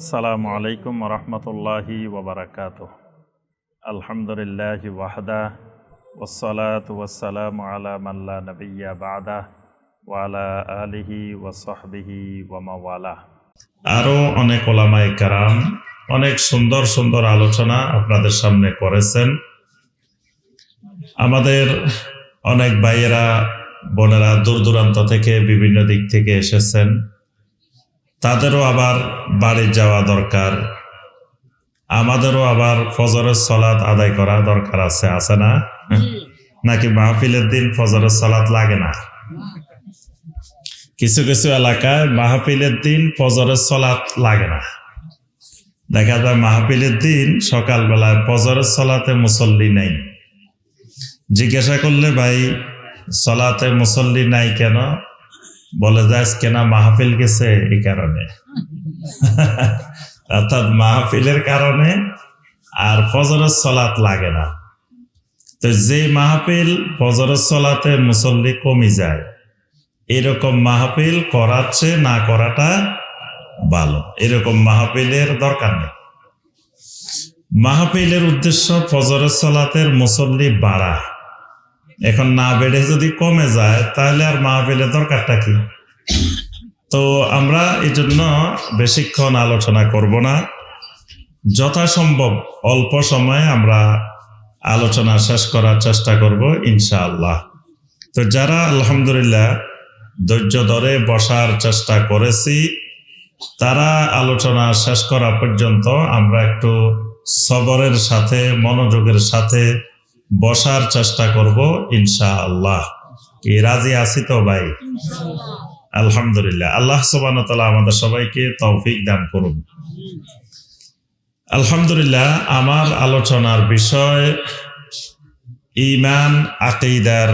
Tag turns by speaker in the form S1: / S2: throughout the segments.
S1: আসসালামু আলাইকুম রহমতুল্লাহি ওবরাকাত আলহামদুলিল্লাহ ওয়াহদা ওসলাত ওয়াসালাম আলা মাল্লা নবিয়া বাদা ওয়ালা আলিহি ওয়াসহবিহি ওয়ামাওয়ালা আরও অনেক ওলামাই কারাম অনেক সুন্দর সুন্দর আলোচনা আপনাদের সামনে করেছেন। আমাদের অনেক ভাইয়েরা, বোনেরা দূর দূরান্ত থেকে বিভিন্ন দিক থেকে এসেছেন। তাদেরও আবার বাড়ি যাওয়া দরকার। আমাদেরও আবার ফজরের সলাৎ আদায় করা দরকার আছে আছে না? নাকি মাহফিলের দিন ফজরের সলাৎ লাগে না? কিছু কিছু এলাকায় মাহফিলের দিন ফজরের সলাৎ লাগে না। দেখা যায় মাহফিলের দিন সকালবেলায় ফজরের সলাতে মুসল্লি নেই। জিজ্ঞাসা করলে ভাই সলাতে মুসল্লি নাই কেন? বলে যায় কেনা মাহফিল গেছে এই কারণে। অর্থাৎ মাহফিলের কারণে আর ফজরের সলাত লাগে না। তো যে মাহফিল ফজরের সলাতে মুসল্লি কমে যায়, এরকম মাহফিল করার চেয়ে না করাটা ভালো। এরকম মাহফিলের দরকার নেই। মাহফিলের উদ্দেশ্য ফজরের সলাতের মুসল্লি বাড়া। এখন না বেড়ে যদি কমে যায়, তাহলে আর মা মাহফিলের দরকারটা কি? তো আমরা এই জন্য বেশিক্ষণ আলোচনা করব না। যথাসম্ভব অল্প সময়ে আমরা আলোচনা শেষ করার চেষ্টা করব, ইনশাআল্লাহ। তো যারা আলহামদুলিল্লাহ ধৈর্য ধরে বসার চেষ্টা করেছি, তারা আলোচনা শেষ করা পর্যন্ত আমরা একটু সবরের সাথে, মনোযোগের সাথে বসার চেষ্টা করব ইনশা আল্লাহ কি, রাজি আছি তো ভাই? আলহামদুলিল্লাহ। আল্লাহ সোবান আমাদের সবাইকে তৌফিক দান করুন। আলহামদুলিল্লাহ, আমার আলোচনার বিষয় ইমান আকিদার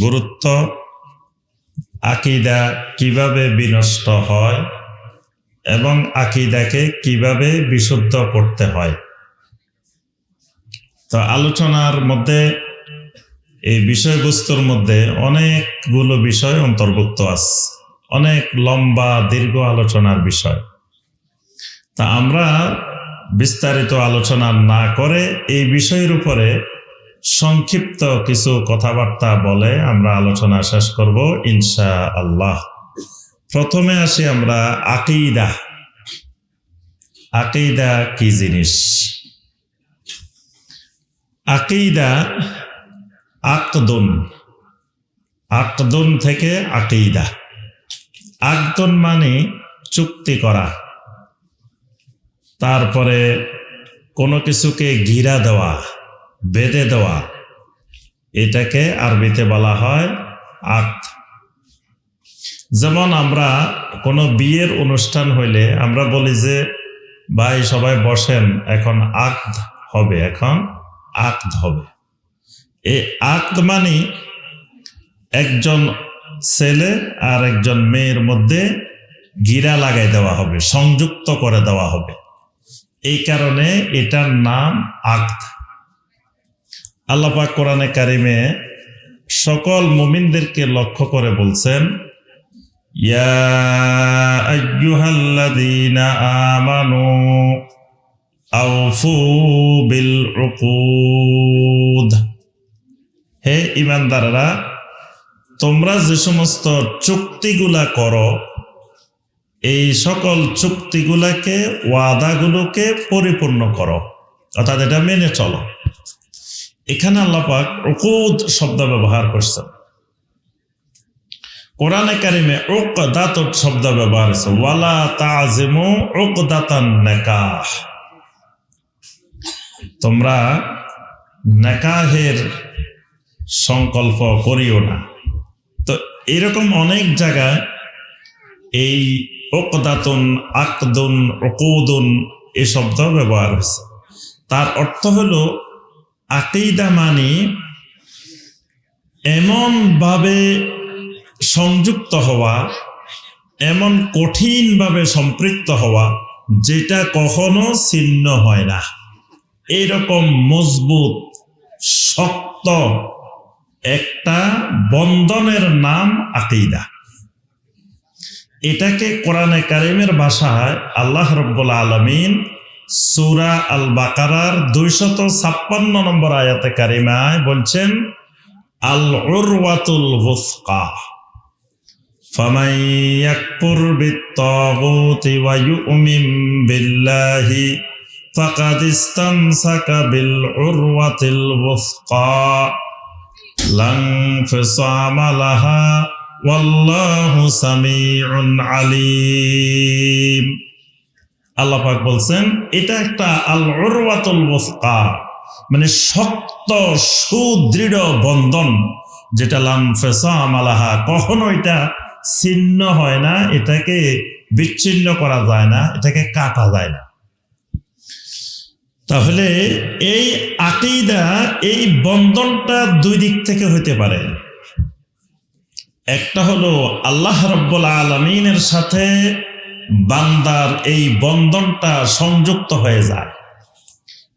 S1: গুরুত্ব। আকিদা কীভাবে বিনষ্ট হয় এবং আকিদাকে কীভাবে বিশুদ্ধ করতে হয়? তো আলোচনার মধ্যে, এই বিষয়বস্তুর মধ্যে অনেকগুলো বিষয় অন্তর্ভুক্ত আছে। অনেক লম্বা, দীর্ঘ আলোচনার বিষয়। তা আমরা বিস্তারিত আলোচনা না করে এই বিষয়ের উপরে সংক্ষিপ্ত কিছু কথাবার্তা বলে আমরা আলোচনা শেষ করব ইনশা আল্লাহ প্রথমে আসি আমরা আকিদা। আকিদা কি জিনিস? আকিদা আকদুন। আকদুন থেকে আকিদা। আকদুন মানে চুক্তি করা। তারপরে কোনো কিছুকে ঘিরা দেওয়া, বেঁধে দেওয়া। এটাকে আরবিতে বলা হয় আক্ত যেমন আমরা কোনো বিয়ের অনুষ্ঠান হইলে আমরা বলি যে, ভাই, সবাই বসেন, এখন আক্ত হবে, এখন আক্ত হবে। এই আক্ত মানে একজন ছেলে আর একজন মেয়ের মধ্যে গিরা লাগাই দেওয়া হবে, সংযুক্ত করে দেওয়া হবে। এই কারণে এটার নাম আক্ত। আল্লাপাক কোরআনে কারিমে সকল মুমিনদেরকে লক্ষ্য করে বলছেন, ইয়া আইয়ুহাল্লাযীনা আমানু বিল হে ইমানদাররা, তোমরা যে সমস্ত চুক্তিগুলা করো, এই সকল চুক্তিগুলাকে, ওয়াদাগুলোকে পরিপূর্ণ করো। অর্থাৎ এটা মেনে চলো। এখানে আল্লাপাক উকুদ শব্দ ব্যবহার করছেন। কোরআনে কারিমে ওক দাত শব্দ ব্যবহার হয়েছে। ওয়ালা তাজিমু ওক দাতান নেকাহ। তোমরা নেকাহের সংকল্প করিও না। তো এরকম অনেক জায়গায় এই ওকদাতুন, আকদুন ওকুদুন এ শব্দ ব্যবহার হয়েছে। তার অর্থ হলো, আকিদা মানে এমনভাবে সংযুক্ত হওয়া, এমন কঠিনভাবে সম্পৃক্ত হওয়া, যেটা কখনো ছিন্ন হয় না। এইরকম মজবুত শক্ত একটা বন্ধনের নাম আকিদা এটাকে কোরআনে কারিমের ভাষায় আল্লাহ রব্বুল আলমিন সুরা আল বাকারার দুইশত ছাপ্পান্ন নম্বর আয়াতে কারিমায় বলছেন আল উরওয়াতুল হুসকা فمن يكفر بالطاغوت ويؤمن بالله فقد استمسك بالعروة الوثقى لا انفصام لها والله سميع عليم আল্লাহ পাক বলছেন এটা একটা আল উরওয়াতুল ওয়াসকা মানে শক্ত সুদৃঢ় বন্ধন যেটা লামফেসা আমালাহা কখনো এটা ছিন্ন হয় না এটাকে বিচ্ছিন্ন করা যায় না এটাকে কাটা যায় না তাহলে এই আকিদা, এই বন্ধনটা দুই দিক থেকে হইতে পারে। একটা হলো আল্লাহ রব্বুল আলমিনের সাথে বান্দার এই বন্ধনটা সংযুক্ত হয়ে যায়।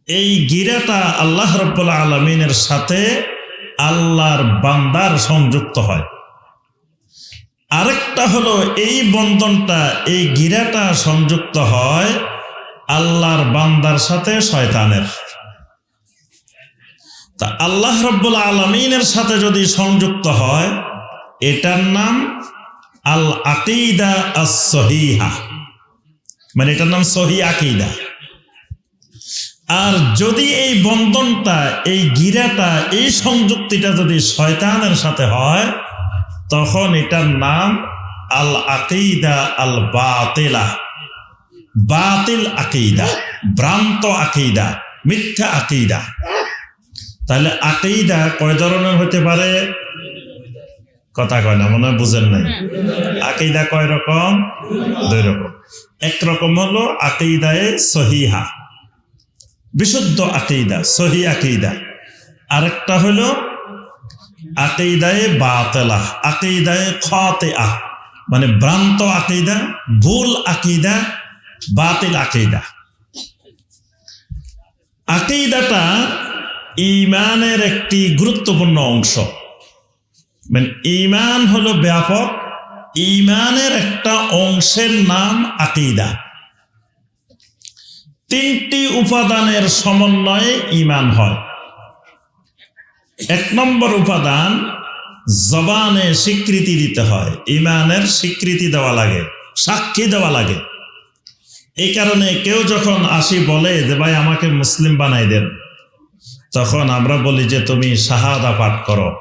S1: এই গিরাটা আল্লাহ রব্বুল আলমিনের সাথে আল্লাহর বান্দার সংযুক্ত হয়। আরেকটা হলো এই বন্ধনটা, এই গিরাটা সংযুক্ত হয় আল্লাহর বান্দার সাথে শয়তানের। তা আল্লাহ রব্বুল আলমিনের সাথে যদি সংযুক্ত হয়, এটার নাম আল আকিদা আস সহিহা মানে এটার নাম সহি আকিদা। আর যদি এই বন্ধনটা, এই গিরাটা, এই সংযুক্তিটা যদি শয়তানের সাথে হয়, তখন এটার নাম আল আকিদা আল বাতিলা বাতিল আকিদা, ভ্রান্ত আকিদা, মিথ্যা আকিদা। তাহলে আকিদা কয় ধরনের হতে পারে? কথা কয় না, মনে হয় বুঝেন নাই। আকিদা কয় রকম? দুই রকম। এক রকম হলো আকিদায় সহিহা, বিশুদ্ধ আকিদা, সহি আকিদা। আরেকটা হলো আকিদায় বাতেলা, আকিদায় খতে আহ মানে ভ্রান্ত আকিদা, ভুল আকিদা বাতিল আকিদা। আকিদাটা ইমানের একটি গুরুত্বপূর্ণ অংশ। মানে ইমান হলো ব্যাপক ইমানের একটা অংশের নাম আকিদা। তিনটি উপাদানের সমন্বয়ে ইমান হয়। এক নম্বর উপাদান, জবানে স্বীকৃতি দিতে হয়। ইমানের স্বীকৃতি দেওয়া লাগে, সাক্ষী দেওয়া লাগে। এই কারণে কেউ যখন আসি বলে যে, ভাই, আমাকে মুসলিম বানাই দেন, তখন আমরা বলি যে, তুমি শাহাদা পাঠ করো।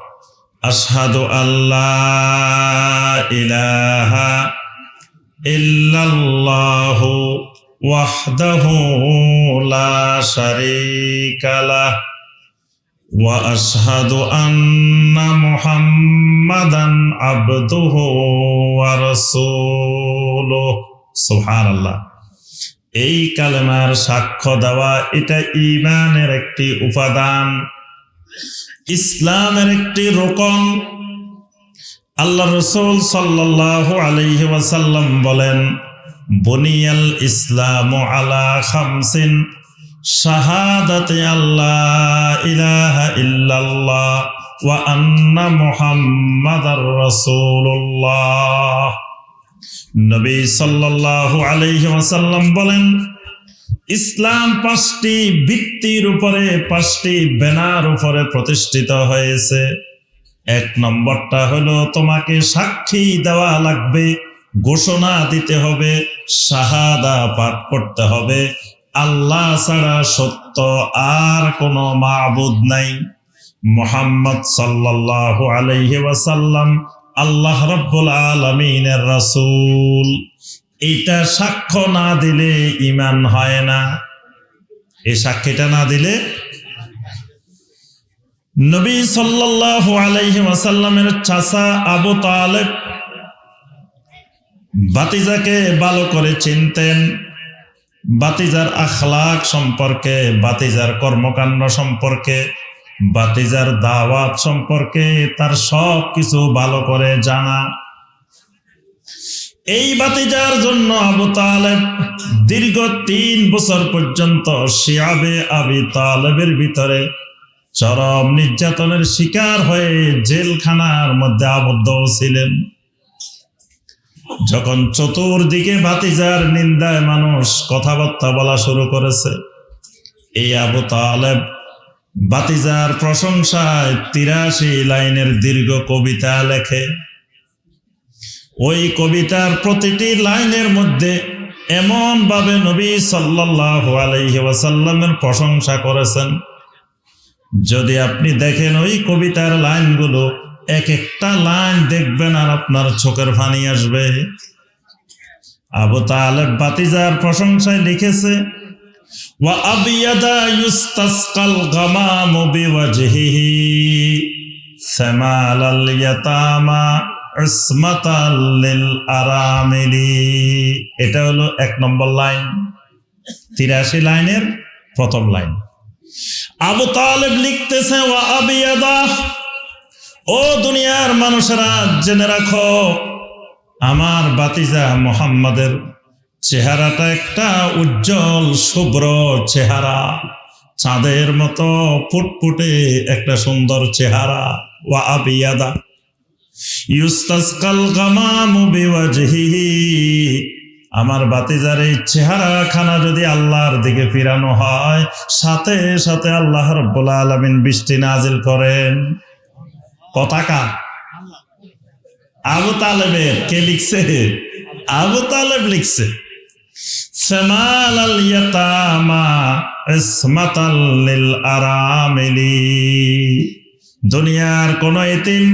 S1: আশহাদু আল্লাহ ইলাহা ইল্লাল্লাহু ওয়াহদাহু লা শারীকা লাহ ওয়া আশহাদু আন্না মুহাম্মাদান আবদুহু ওয়া রাসূলুহু। সুবহানাল্লাহ। এই কালেমার সাক্ষ্য দেওয়া এটা ইমানের একটি উপাদান। ইসলামের একটি রোকন। আল্লাহ রসুল সাল্লাহ আলহি ওয়াসাল্লাম বলেন, বনিয়াল ইসলাম আলা খামসিন, শাহাদাতে আল্লাহ ইলাহা ইল্লাল্লাহ ওয়া আন্না মুহাম্মাদার রাসূলুল্লাহ। নবী সাল্লাল্লাহু আলাইহি ওয়াসাল্লাম বলেন, ইসলাম পাঁচটি ভিত্তির উপরে, পাঁচটি ব্যানার উপরে প্রতিষ্ঠিত হয়েছে। এক নম্বরটা হলো, তোমাকে সাক্ষী দেওয়া লাগবে, ঘোষণা দিতে হবে, শাহাদা পাঠ করতে হবে। আল্লাহ ছাড়া সত্য আর কোনো মাবুদ নাই। মোহাম্মদ সাল্লাল্লাহু আলাইহি ওয়াসাল্লাম আল্লাহ রব্বুল আলমিনের রাসূল। এটা সাক্ষ্য না দিলে ইমান হয় না। এই সাক্ষীটা না দিলে নবী সাল্লাল্লাহু আলাইহি ওয়াসাল্লামের চাচা আবু তালেব বাতিজাকে ভালো করে চিনতেন। বাতিজার আখলাক সম্পর্কে, বাতিজার কর্মকাণ্ড সম্পর্কে বাতিজার দাওয়াত সম্পর্কে তার সব কিছু ভালো করে জানা। এই বাতিজার জন্য আবু তালেব দীর্ঘ তিন বছর পর্যন্ত শিয়াবে আবি তালেবের ভিতরে চরম নির্যাতনের শিকার হয়ে জেলখানার মধ্যে আবদ্ধ ছিলেন। যখন চতুর্দিকে ভাতিজার নিন্দায় মানুষ কথাবার্তা বলা শুরু করেছে, এই আবু তালেব বাতিজার প্রশংসায় তিরাশি লাইনের দীর্ঘ কবিতা লেখে। ওই কবিতার প্রতিটি লাইনের মধ্যে এমন ভাবে নবী আলাইহি ওয়াসাল্লামের প্রশংসা করেছেন। যদি আপনি দেখেন ওই কবিতার লাইনগুলো, এক একটা লাইন দেখবেন আর আপনার চোখের পানি আসবে। আবু তালেব বাতিজার প্রশংসায় লিখেছে বিওয়াজহিহি সামালাল ইয়াতামা ইসমাতাল লিল আরামিলি এটা এক নম্বর লাইন। তিরাশি লাইনের প্রথম লাইন। আবু তালেব লিখতেছে ওয়া ও দুনিয়ার মানুষেরা, জেনে রাখো, আমার বাতিজা মোহাম্মদের চেহারাটা একটা উজ্জ্বল, শুভ্র চেহারা। চাঁদের মতো ফুটফুটে একটা সুন্দর চেহারা। ওয়া আবিয়াদা। ইউস্তাসকাল গামামু বিওয়াজহিহি। আমার বাতিজার এই চেহারা খানা যদি আল্লাহর দিকে ফিরানো হয়, সাথে সাথে আল্লাহ রব্বুল আলামিন বৃষ্টি নাজিল করেন। কথাকা আবু তালেবের। কে লিখছে? আবু তালেব লিখছে। দুনিয়ার কোন এতিম,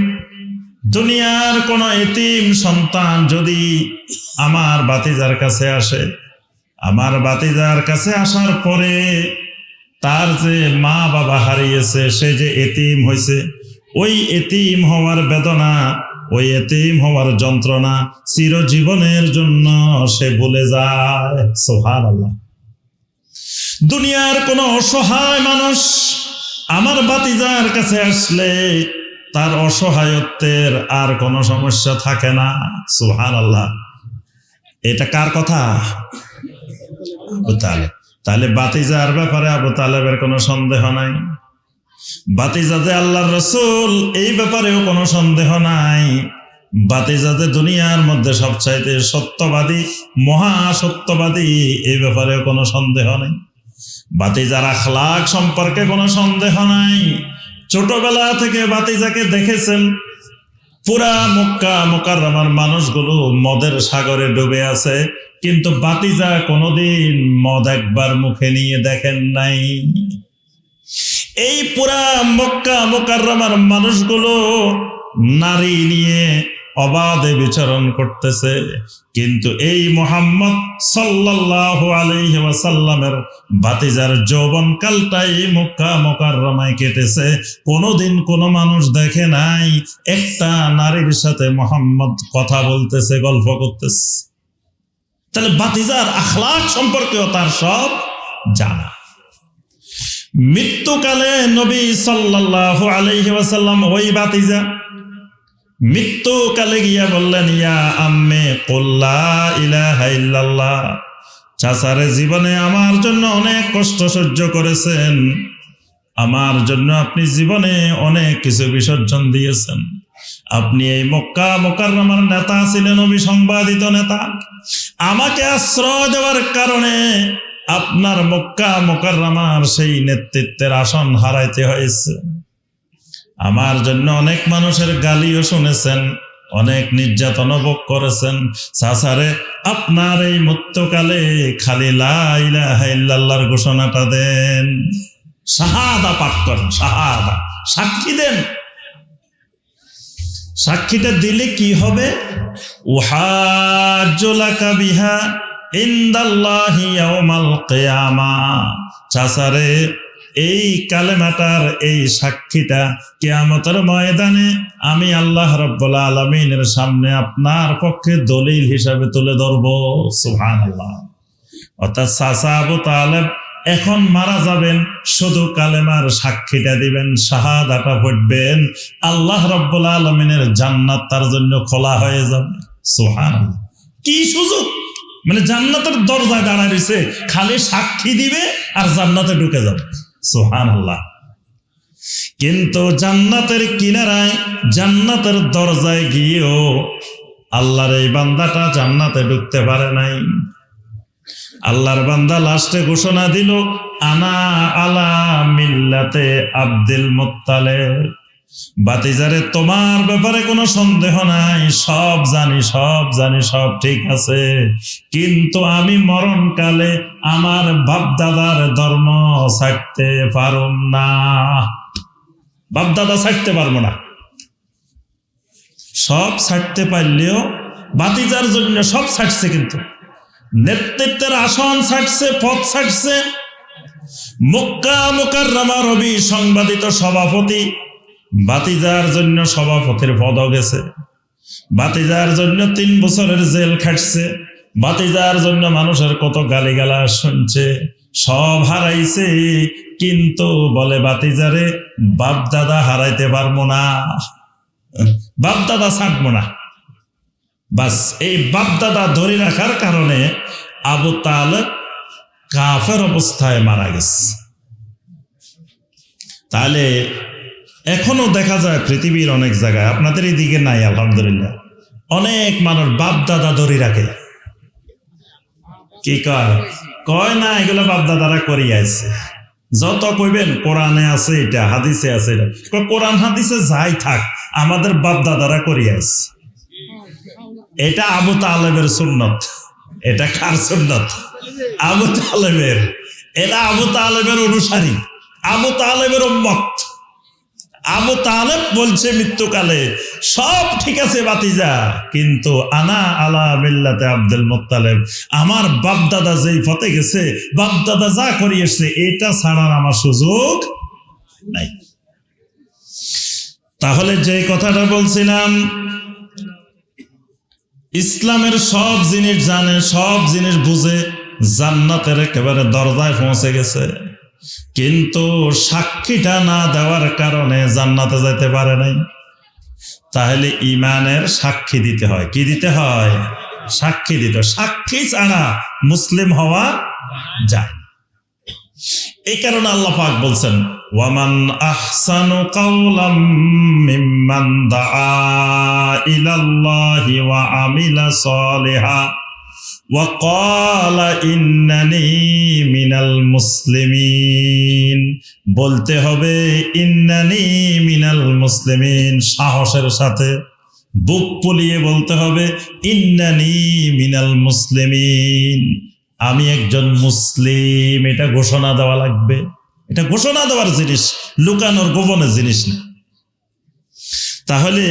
S1: দুনিয়ার কোন এতিম সন্তান যদি আমার বাতিজার কাছে আসে, আমার বাতিজার কাছে আসার পরে তার যে মা বাবা হারিয়েছে, সে যে এতিম হয়েছে, ওই এতিম হওয়ার বেদনা ওই এতিম হওয়ার যন্ত্রণা চিরজীবনের জন্য সে বলে যায়। সোহান আল্লাহ দুনিয়ার কোন অসহায় মানুষ আমার বাতিজার কাছে আসলে তার অসহায়ত্বের আর কোনো সমস্যা থাকে না। সুহান আল্লাহ এটা কার কথা? তালেব। তাহলে বাতিজার ব্যাপারে আবু তালেবের কোনো সন্দেহ নাই। বাতিজাতে আল্লাহর রসুল এই ব্যাপারেও কোনো সন্দেহ নাই। বাতিজাতে দুনিয়ার মধ্যে সবচাইতে সত্যবাদী মহা সত্যবাদী এই ব্যাপারেও কোনো সন্দেহ নেই। বাতিজার আখলাক সম্পর্কে কোনো সন্দেহ নাই। ছোটবেলা থেকে বাতিজাকে দেখেছেন। পুরা মক্কা মোকাররমার মানুষগুলো মদের সাগরে ডুবে আছে, কিন্তু বাতিজা কোনোদিন মদ একবার মুখে নিয়ে দেখেন নাই। এই পুরা মক্কা মোকাররমার মানুষগুলো নারী নিয়ে অবাধে বিচরণ করতেছে। কিন্তু এই মোহাম্মদ সাল্লাল্লাহু আলাইহি বাতিজার যৌবন কালটাই মক্কা মোকাররমায় কেটেছে। কোনোদিন কোনো মানুষ দেখে নাই, একটা নারীর সাথে মোহাম্মদ কথা বলতেছে, গল্প করতেছে। তাহলে বাতিজার আখলাক সম্পর্কেও তার সব জানা। মৃত্যুকালে নবী সাল্লাল্লাহু আলাইহি ওয়াসাল্লাম ওই বাতিজা মৃত্যুকালে গিয়া বললেন, ইয়া আম্মে কল্লা ইলাহা ইল্লাল্লাহ। চাচারে জীবনে আমার জন্য অনেক কষ্ট সহ্য করেছেন। আমার জন্য আপনি জীবনে অনেক কিছু বিসর্জন দিয়েছেন। আপনি এই মক্কা মকার আমার নেতা ছিলেন অবিসংবাদিত নেতা। আমাকে আশ্রয় দেওয়ার কারণে আপনার মক্কা মোকাররমার সেই নেতৃত্বের আসন হারাইতে হয়েছে। আমার জন্য অনেক মানুষের গালিও শুনেছেন, অনেক নির্যাতন ভোগ করেছেন। সাসারে, আপনার এই মৃত্যুকালে খালি লাইলাহার ঘোষণাটা দেন। শাহাদা পাঠ করেন, শাহাদা। সাক্ষী দেন। সাক্ষীটা দিলে কি হবে? উহাজ্জুলাকা বিহা চাচারে, এই কালেমাটার এই সাক্ষীটা কেয়ামতের ময়দানে আমি আল্লাহ রব্বুল আলমিনের সামনে আপনার পক্ষে দলিল হিসাবে তুলে ধরব। সুহান আল্লাহ অর্থাৎ সাসা আবু তালেব এখন মারা যাবেন, শুধু কালেমার সাক্ষীটা দিবেন, শাহাদাটা ফুটবেন আল্লাহ রব্বুল আলমিনের জান্নাত তার জন্য খোলা হয়ে যাবে। সুহান কি সুযোগ? মানে জান্নাতের দরজায় দাঁড়ায় রয়েছে, খালি সাক্ষী দিবে আর জান্নাতে ঢুকে যাবে। সোহান কিন্তু জান্নাতের কিনারায়, জান্নাতের দরজায় গিয়েও আল্লাহর এই বান্দাটা জান্নাতে ঢুকতে পারে নাই। আল্লাহর বান্দা লাস্টে ঘোষণা দিল, আনা আলা মিল্লাতে আব্দুল মুত্তালেব। বাতিজারে, তোমার ব্যাপারে কোনো সন্দেহ নাই। সব জানি সব জানি, সব ঠিক আছে। কিন্তু আমি মরণকালে আমার বাপদাদার ধর্ম ছাড়তে পারুম না। বাপদাদা ছাড়তে পারব না। সব ছাড়তে পারলেও বাতিজার জন্য সব ছাড়ছে কিন্তু। নেতৃত্বের আসন ছাড়ছে, পথ ছাড়ছে। মক্কা মোকাররমা রবি, সংবাদিত সভাপতি। বাতিজার জন্য সভাপতির পদও গেছে। বাতিজার জন্য তিন বছরের জেল খাটছে। বাতিজার জন্য মানুষের কত গালিগালা শুনছে। সব হারাইছে, কিন্তু বলে বাতিজারে বাপ দাদা হারাইতে পারব না। বাপ দাদা ছাড়বো না। বাস, এই বাপ দাদা ধরে রাখার কারণে আবু তাল কাফের অবস্থায় মারা গেছে। তাহলে এখনও দেখা যায় পৃথিবীর অনেক জায়গায়, আপনাদের এই দিকে নাই, আলহামদুলিল্লাহ। অনেক মানুষ বাপ দাদা ধরে রাখে। কি কয়? কয় না, এগুলো বাপ দাদারা করিয়া আছে যত কইবেন, কোরআনে আছে এটা, হাদিসে আছে এটা। কোরআন, হাদিসে যাই থাক, আমাদের বাপ দাদারা করিয়া আছে এটা আবু তালেবের সুন্নত। এটা কার সুন্নত? আবু তালেবের। এরা আবু তালেবের অনুসারী। আবু তালেবের উম্মত। আবু তালেব বলছে মৃত্যুকালে, সব ঠিক আছে বাতিজা, কিন্তু আনা আলা মিল্লাতে আব্দুল মোত্তালেব, আমার বাপদাদা যেই ফতে গেছে, বাপদাদা যা করিয়েছে এটা ছাড়ার আমার সুযোগ নাই। তাহলে যে কথাটা বলছিলাম, ইসলামের সব জিনিস জানে, সব জিনিস বুঝে, জান্নাতের একেবারে দরজায় পৌঁছে গেছে। কিন্তু সাক্ষীটা না দেওয়ার কারণে জান্নাতে যেতে পারে নাই। তাহলে ইমানের সাক্ষী দিতে হয়। কি দিতে হয়? সাক্ষী দিতে সাক্ষী ছাড়া মুসলিম হওয়া যায় এই কারণে আল্লাহ পাক বলছেন, ওয়ামান আহসানু কাওলাম মিম্মান দাআ ইলাল্লাহি ওয়া আমিলা সালিহা। ওয়া ক্বালা ইন্নানি মিনাল মুসলিমিন। বলতে হবে, ইন্নানি মিনাল মুসলিমিন। সাহসের সাথে বুক ফুলিয়ে বলতে হবে, ইন্নানি মিনাল মুসলিমিন। আমি একজন মুসলিম, এটা ঘোষণা দেওয়া লাগবে। এটা ঘোষণা দেওয়ার জিনিস, লুকানোর গোপনের জিনিস না। তাহলে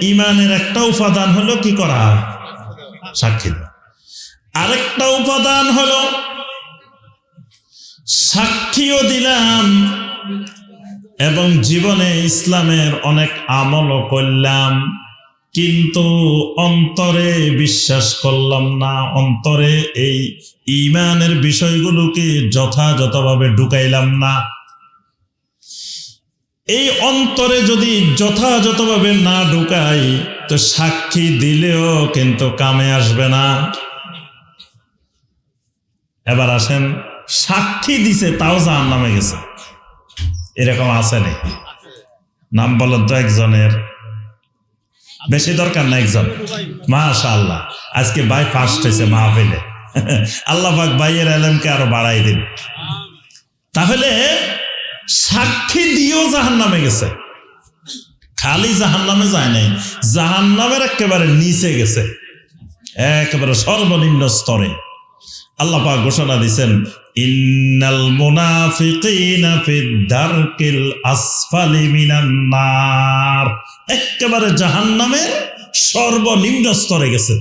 S1: ইমানের একটা উপাদান হলো কি করা? সাক্ষী আরেকটা উপাদান হলো সাক্ষীও দিলাম এবং জীবনে ইসলামের অনেক আমলও করলাম। কিন্তু অন্তরে বিশ্বাস করলাম না, অন্তরে এই ইমানের বিষয়গুলোকে যথাযথভাবে ঢুকাইলাম না। এই অন্তরে যদি যথাযথভাবে না ঢুকাই, তো সাক্ষী দিলেও কিন্তু কামে আসবে না। এবার আসেন, সাক্ষী দিছে, তাও জাহান নামে গেছে। এরকম আছে নাকি নাম বলেন তো একজনের। বেশি দরকার না একজন। মাশা আল্লাহ আজকে ভাই ফার্স্ট হয়েছে মাহফিলে। আল্লাহ পাক ভাইয়ের এলেমকে আরও বাড়াই দিন। তাহলে সাক্ষী দিয়েও জাহান নামে গেছে। খালি জাহান নামে যায় নাই জাহান নামের একেবারে নিচে গেছে। একেবারে সর্বনিম্ন স্তরে। আল্লাহ পাক ঘোষণা দিছেন, ইন্নাল মুনাফিকিনা ফিদ দারকিল আসফালি মিনান নার। একেবারে জাহান্নামের সর্বনিম্ন স্তরে গেছে।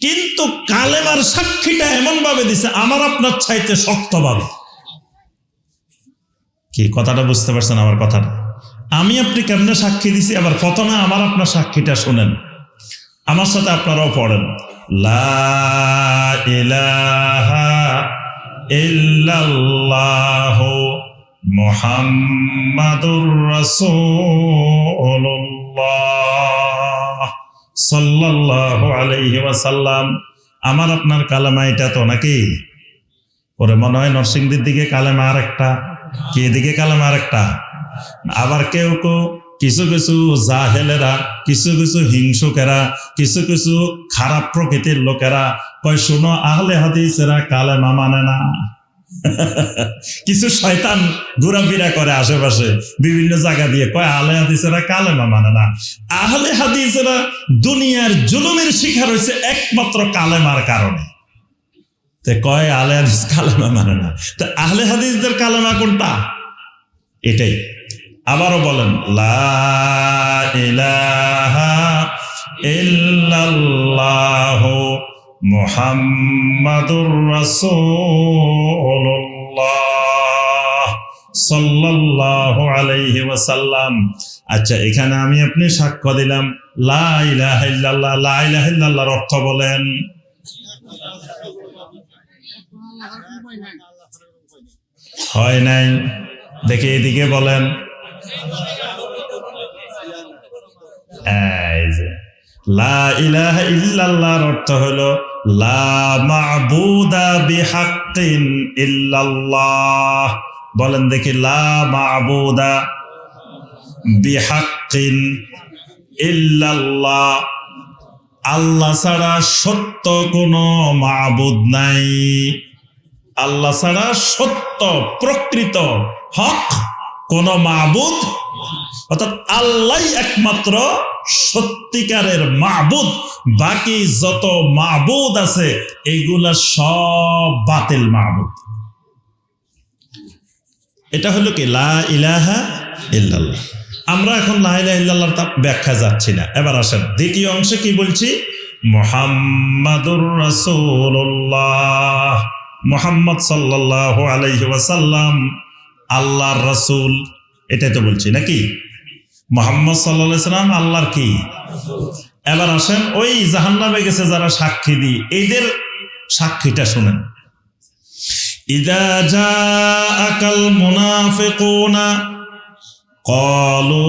S1: কিন্তু কালেমার সাক্ষীটা এমন ভাবে দিছে, আমার আপনার চাইতে শক্ত ভাবে কি, কথাটা বুঝতে পারছেন আমার কথাটা? আমি আপনি কেমনে সাক্ষী দিছি? আবার প্রথমে আমার আপনার সাক্ষীটা শোনেন। আমার সাথে আপনারাও পড়েন। আমার আপনার কালেমা এটা তো নাকি? ওরে মনে হয় নরসিংদীর দিকে কালেমা আর একটা কি এদিকে কালেমা আর একটা আবার কেউ কেউ কিছু কিছু জাহেলেরা, কিছু কিছু হিংসুকেরা, কিছু কিছু খারাপ প্রকৃতির লোকেরা কয়, শুনো, আহলে হাদিসেরা কালেমা মানে না। কিছু শয়তান ঘোরাফেরা করে আশেপাশে বিভিন্ন জায়গা দিয়ে কয়, আহলে হাদিসেরা কালেমা মানে না। আহলে হাদিসেরা দুনিয়ার জুলুমের শিকার হয়েছে একমাত্র কালেমার কারণে। তে কয়, আহলে হাদিস কালেমা মানে না। তা আহলে হাদিসদের কালেমা কোনটা? এটাই। আবারও বলেন আলাইহি আচ্ছা এখানে আমি আপনি সাক্ষ্য দিলাম, লা ইলাহা ইল্লাল্লাহ, লা ইলাহা ইল্লাল্লাহর অর্থ বলেন। হয় নাই? দেখে এদিকে বলেন। লা ইলাহা ইল্লাল্লাহর অর্থ হলো, লা মা'বুদা বিহাক্কিন ইল্লাল্লাহ। বলেন দেখি, লা মা'বুদা বিহাক্কিন ইল্লাল্লাহ। আল্লাহ ছাড়া সত্য কোনো মাবুদ নাই। আল্লাহ ছাড়া সত্য প্রকৃত হক কোন মাবুদ, অর্থাৎ আল্লাহ একমাত্র সত্যিকারের মাবুদ। বাকি যত মাবুদ আছে, এইগুলা সব বাতিল মাবুদ। এটা হলো কি? লা ইলাহা ইল্লাল্লাহ। আমরা এখন লা ইলাহা ইল্লাল্লাহর তা ব্যাখ্যা যাচ্ছি না। এবার আসেন, দ্বিতীয় অংশে কি বলছি? মুহাম্মাদুর রাসূলুল্লাহ। মোহাম্মদ সাল্লাল্লাহু আলাইহি আল্লাহর রসুল, এটাই তো বলছি, নাকি? মোহাম্মদ সাল্লাম আল্লাহর কি? এবার আসেন, ওই জাহান্নামে গেছে যারা সাক্ষী দি এদের সাক্ষীটা শোনেন। আকাল কলো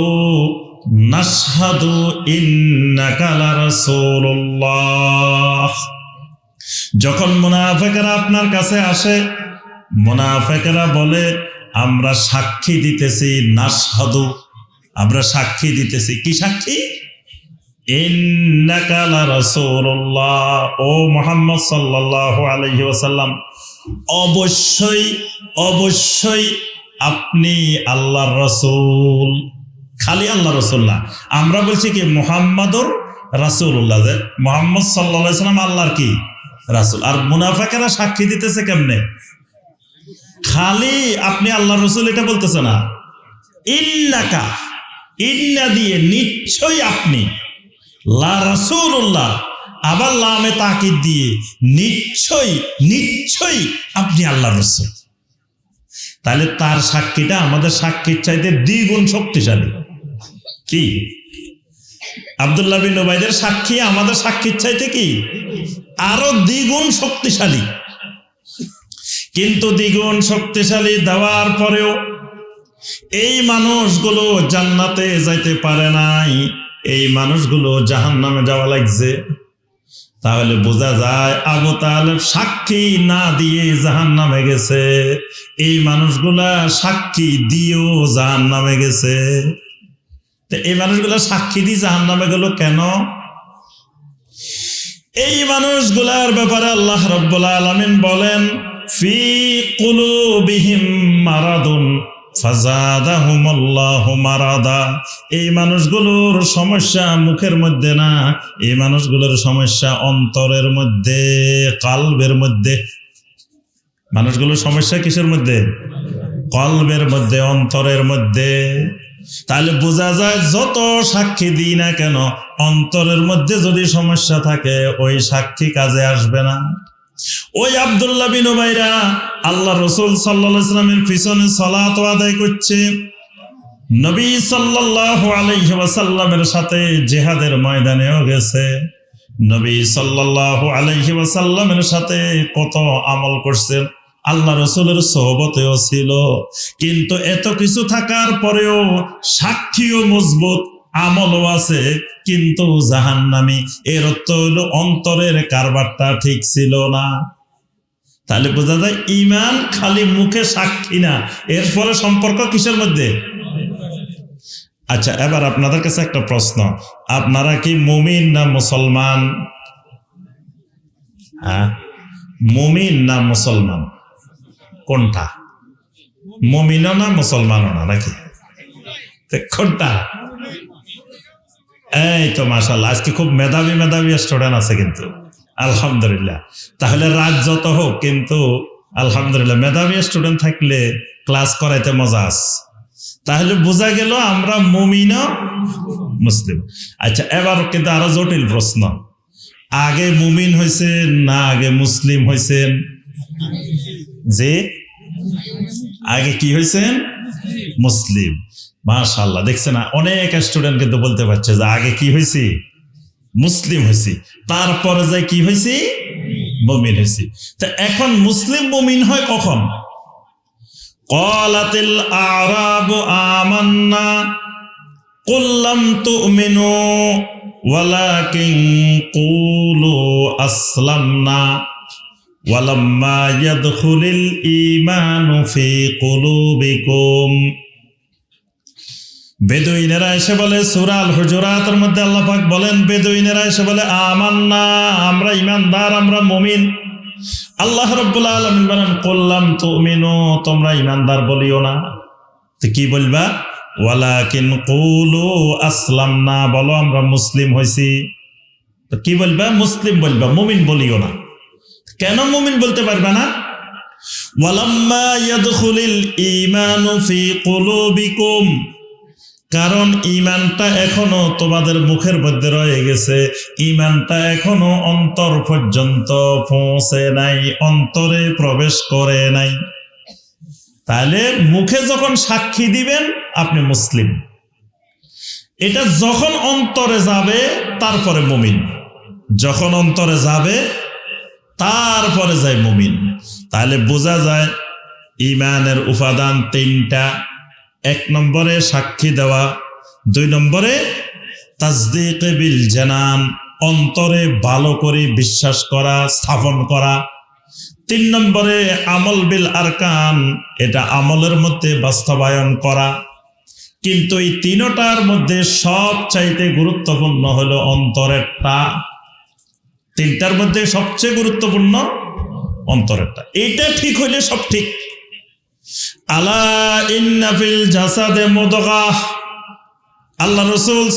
S1: যখন মুনাফেকেরা আপনার কাছে আসে, মুনাফেকেরা বলে আমরা সাক্ষী দিতেছি নাসহাদু আমরা সাক্ষী দিতেছি। কি সাক্ষী? ও মুহাম্মদ সাল্লাল্লাহু আলাইহি ওয়াসাল্লাম, অবশ্যই অবশ্যই আপনি আল্লাহর রসুল। খালি আল্লাহ রসুল্লাহ আমরা বলছি কি মুহাম্মাদুর রাসূলুল্লাহ। যে মোহাম্মদ আলাইহি সাল্লাম আল্লাহর কি? রাসূল। আর মুনাফেকেরা সাক্ষী দিতেছে কেমনে? খালি আপনি আল্লাহ রসুল এটা বলতেছে না। ইন্নাকা, ইন্না দিয়ে নিশ্চয়ই আপনি। লা আবার লামে তাকিদ দিয়ে নিশ্চয়ই নিশ্চয়ই আপনি আল্লাহ রসুল। তাহলে তার সাক্ষীটা আমাদের সাক্ষীর চাইতে দ্বিগুণ শক্তিশালী। কি? আবদুল্লাহ বিন ওবাইদের সাক্ষী আমাদের সাক্ষীর চাইতে কি? আরও দ্বিগুণ শক্তিশালী। কিন্তু দ্বিগুণ শক্তিশালী দেওয়ার পরেও এই মানুষগুলো জান্নাতে যাইতে পারে নাই। এই মানুষগুলো জাহান নামে যাওয়া লাগছে। তাহলে বোঝা যায় আবু তালেব সাক্ষী না দিয়ে জাহান নামে গেছে। এই মানুষগুলা সাক্ষী দিয়েও জাহান নামে গেছে এই মানুষগুলা সাক্ষী দিয়ে জাহান নামে গেল কেন? এই মানুষগুলার ব্যাপারে আল্লাহ রব্বুল আলমিন বলেন ফি কুলুবিহিম মারাদুন এই মানুষগুলোর সমস্যা মুখের মধ্যে না, এই মানুষগুলোর সমস্যা অন্তরের মধ্যে, কালবের মধ্যে। মানুষগুলোর সমস্যা কিসের মধ্যে? কলবের মধ্যে, অন্তরের মধ্যে। তাহলে বোঝা যায় যত সাক্ষী দিই না কেন, অন্তরের মধ্যে যদি সমস্যা থাকে, ওই সাক্ষী কাজে আসবে না। ওই আবদুল্লাহ বিন ওবাইরা আল্লাহ রসুল সাল্লামের পিছনে সলাত আদায় করছে। নবী সাল্লাহ আলাইহি ওয়াসাল্লামের সাথে জেহাদের ময়দানেও গেছে। নবী সাল্লাহ আলাইহি ওয়াসাল্লামের সাথে কত আমল করছেন আল্লাহ রসুলের সহবতেও ছিল। কিন্তু এত কিছু থাকার পরেও সাক্ষীও মজবুত আমলও আছে, কিন্তু জাহান্নামি এর অর্থ হলো অন্তরের কারবারটা ঠিক ছিল না। তাহলে বোঝা যায় ইমান খালি মুখে সাক্ষী না। এরপরে সম্পর্ক কিসের মধ্যে? আচ্ছা এবার আপনাদের কাছে একটা প্রশ্ন। আপনারা কি মুমিন না মুসলমান? হ্যাঁ? মুমিন না মুসলমান? কোনটা? মুমিনও না মুসলমানও না, নাকি? কোনটা? এই তো মাসাল্লাহ আজকে খুব মেধাবী মেধাবী স্টুডেন্ট আছে কিন্তু। আলহামদুলিল্লাহ। তাহলে রাত যত হোক কিন্তু আলহামদুলিল্লাহ, মেধাবী স্টুডেন্ট থাকলে ক্লাস করাইতে মজা আছে তাহলে বোঝা গেল আমরা মুমিন, মুসলিম। আচ্ছা এবার কিন্তু আরও জটিল প্রশ্ন। আগে মুমিন হয়েছেন না আগে মুসলিম হয়েছেন যে আগে কি হয়েছেন মুসলিম। মাশাল্লাহ দেখছে না অনেক স্টুডেন্ট কিন্তু বলতে পারছে যে আগে কি হয়েছি মুসলিম হয়েছি তারপরে যে কি হয়েছি বমিন হয়েছি তা এখন মুসলিম বমিন হয় কখন? কলাতিল আরাব আমান্না করলাম তো মেনু ওয়ালাকিং কুলু আসলাম না ওয়ালাম্মা ইয়াদখুলিল ইমানু ফি কুলুবিকুম। বেদুইনেরা এসে বলে সুরাল হুজুরাতের মধ্যে আল্লাহ পাক বলেন, বেদুইনেরা এসে বলে, আমান্না, আমরা ইমানদার, আমরা মমিন। আল্লাহ রব্বুল আলমিন বলেন করলাম তুমিনু, তোমরা ইমানদার বলিও না। তো কি বলবা? ওয়ালাকিন কুলু আসলাম না বলো, আমরা মুসলিম হয়েছি তো কি বলবা? মুসলিম বলবা, মুমিন বলিও না। কেন মুমিন বলতে পারবে না? ওয়ালাম্মা ইয়াদখুলিল ঈমানু ফি কুলুবিকুম। কারণ ইমানটা এখনও তোমাদের মুখের মধ্যে রয়ে গেছে। ইমানটা এখনও অন্তর পর্যন্ত পৌঁছে নাই, অন্তরে প্রবেশ করে নাই। তাহলে মুখে যখন সাক্ষী দিবেন, আপনি মুসলিম। এটা যখন অন্তরে যাবে, তারপরে মুমিন। যখন অন্তরে যাবে, তারপরে যায় মুমিন। তাহলে বোঝা যায় ইমানের উপাদান তিনটা। এক নম্বরে সাক্ষী দেওয়া, দুই নম্বরে তাজদিক বিল জানান অন্তরে ভালো করে বিশ্বাস করা, স্থাপন করা। তিন নম্বরে আমল বিল আরকান, এটা আমলের মধ্যে বাস্তবায়ন করা। কিন্তু এই তিনটার মধ্যে সব চাইতে গুরুত্বপূর্ণ হলো অন্তরেরটা। তিনটার মধ্যে সবচেয়ে গুরুত্বপূর্ণ অন্তরেরটা। এটা ঠিক হইলে সব ঠিক। আল্লাহ রসুল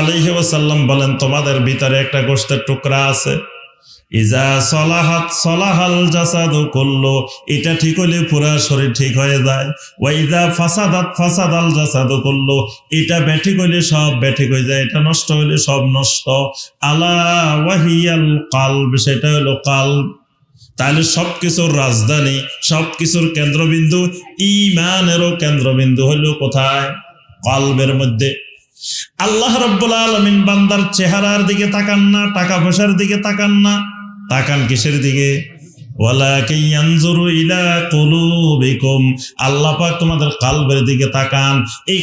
S1: আলহি ওসাল্লাম বলেন, তোমাদের ভিতরে একটা গোষ্ঠের টুকরা আছে। এটা ঠিক হলে পুরা শরীর ঠিক হয়ে যায়। করল এটা সব ব্যাঠিক হয়ে যায়, এটা নষ্ট সব নষ্ট। আলা কালব, সেটা হলো কালব। তাহলে সবকিছুর রাজধানী সব কিছুর কেন্দ্রবিন্দু ইমানেরও কেন্দ্রবিন্দু হলো কোথায়? কলবের মধ্যে। আল্লাহ রব্বুল আলমিন বান্দার চেহারার দিকে তাকান না, টাকা পয়সার দিকে তাকান না। তাকান কিসের দিকে? আল্লাহ পাক তোমাদের কালবের দিকে তাকান। এই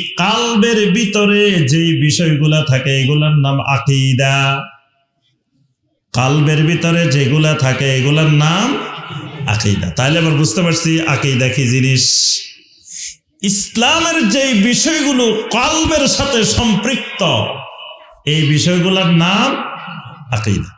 S1: ভিতরে যেই বিষয়গুলা থাকে, এগুলার নাম আকিদা। কালবের ভিতরে যেগুলা থাকে, এগুলার নাম আকিদা। তাইলে আবার বুঝতে পারছি আকিদা কি জিনিস? ইসলামের যে বিষয়গুলো কলবের সাথে সম্পৃক্ত, এই বিষয়গুলোর নাম আকিদা।